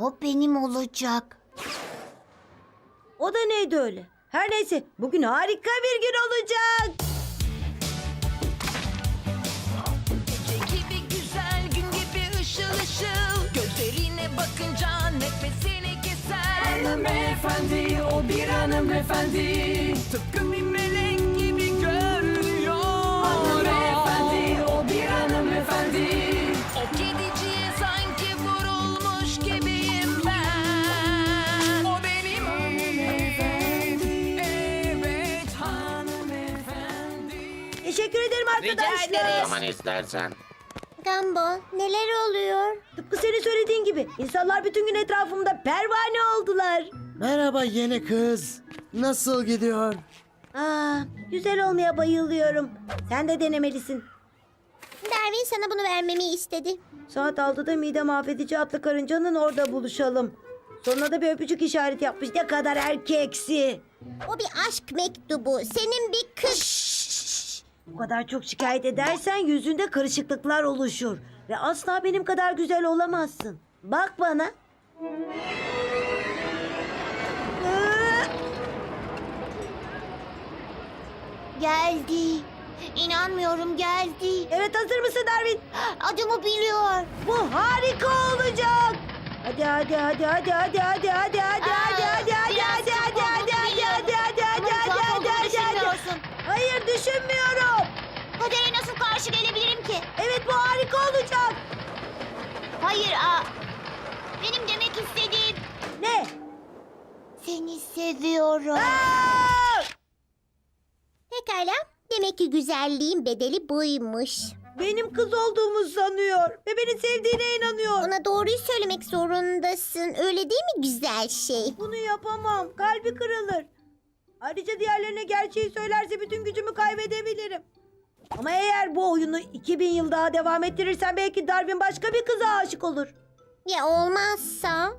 O benim olacak. O da neydi öyle? Her neyse bugün harika bir gün olacak. Gece gibi güzel, gün gibi ışıl ışıl Gözlerine bakınca nefesini keser Hanımefendi, o bir hanımefendi Tıpkı bir Teşekkür ederim arkadaşlar. Zaman istersen. Gumball neler oluyor? Tıpkı senin söylediğin gibi insanlar bütün gün etrafımda pervane oldular. Merhaba yeni kız. Nasıl gidiyor? Aa, güzel olmaya bayılıyorum. Sen de denemelisin. Darwin sana bunu vermemi istedi. Saat 6'da mide mahvedici atlı karıncanın orada buluşalım. Sonuna da bir öpücük işareti yapmış. Ne kadar erkeksi. O bir aşk mektubu. Senin bir kız... Bu kadar çok şikayet edersen yüzünde karışıklıklar oluşur. Ve asla benim kadar güzel olamazsın. Bak bana. Geldi. İnanmıyorum geldi. Evet hazır mısın Darwin? Adımı biliyor. Bu harika olacak. Hadi hadi hadi hadi hadi hadi hadi hadi Aa, hadi hadi hadi biraz hadi çok hadi olduğunu hadi hadi biliyorum. hadi hadi Ama hadi tuhaf hadi olduğunu hadi hadi düşünmüyorsun. Hayır düşünmüyorum. Kadere nasıl karşı gelebilirim ki? Evet bu harika olacak. Hayır aa. Benim demek istediğim Ne? seni seviyorum. Pekala. Demek ki güzelliğin bedeli buymuş. Benim kız olduğumu sanıyor ve beni sevdiğine inanıyor. Ona doğruyu söylemek zorundasın. Öyle değil mi güzel şey? Bunu yapamam. Kalbi kırılır. Ayrıca diğerlerine gerçeği söylerse bütün gücümü kaybedebilirim. Ama eğer bu oyunu 2000 yıl daha devam ettirirsen belki Darwin başka bir kıza aşık olur. Ya olmazsa?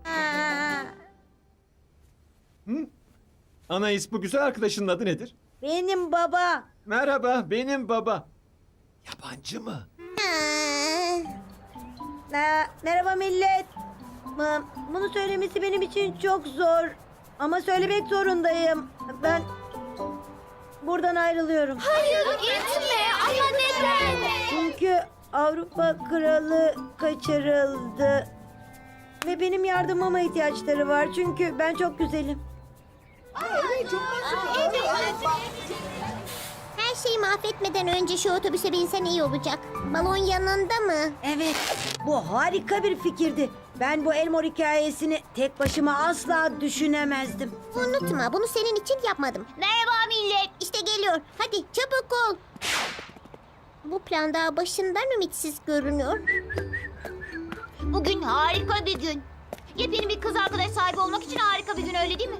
Anais bu güzel arkadaşının adı nedir? Benim baba. Merhaba benim baba. Yabancı mı? Aa, Ee, merhaba millet. Bunu söylemesi benim için çok zor. Ama söylemek zorundayım. Ben buradan ayrılıyorum. Hayır gitme ama neden? Çünkü Avrupa kralı kaçırıldı. Ve benim yardımıma ihtiyaçları var. Çünkü ben çok güzelim. Her şeyi mahvetmeden önce şu otobüse binsen iyi olacak. Balon yanında mı? Evet, bu harika bir fikirdi. Ben bu Elmore hikayesini tek başıma asla düşünemezdim. Unutma bunu senin için yapmadım. Merhaba millet. İşte geliyor. Hadi çabuk ol. Bu plan daha başından ümitsiz görünüyor. Bugün harika bir gün. Yepyeni bir kız arkadaş sahibi olmak için harika bir gün öyle değil mi?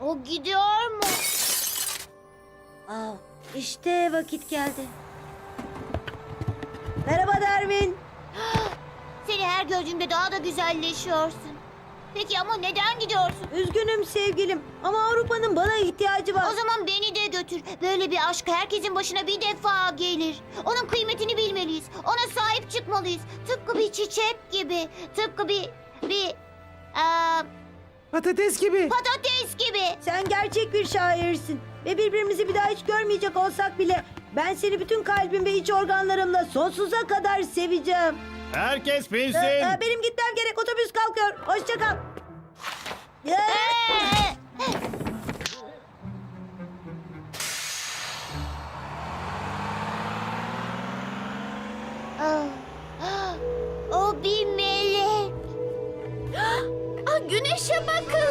o gidiyor mu? Aa, işte vakit geldi. Merhaba Darwin. Seni her gördüğümde daha da güzelleşiyorsun. Peki ama neden gidiyorsun? Üzgünüm sevgilim ama Avrupa'nın bana ihtiyacı var. O zaman beni de götür. Böyle bir aşk herkesin başına bir defa gelir. Onun kıymetini bilmeliyiz. Ona sahip çıkmalıyız. Tıpkı bir çiçek gibi. Tıpkı bir... bir... eee, Patates gibi. patates gibi. Sen gerçek bir şairsin. Ve birbirimizi bir daha hiç görmeyecek olsak bile ben seni bütün kalbim ve iç organlarımla sonsuza kadar seveceğim. Herkes Ee, bilsin. e, benim gitmem gerek. Otobüs kalkıyor. Hoşça kal. Ee, Ah, ah, O bir melek. Ah, güneşe bakın.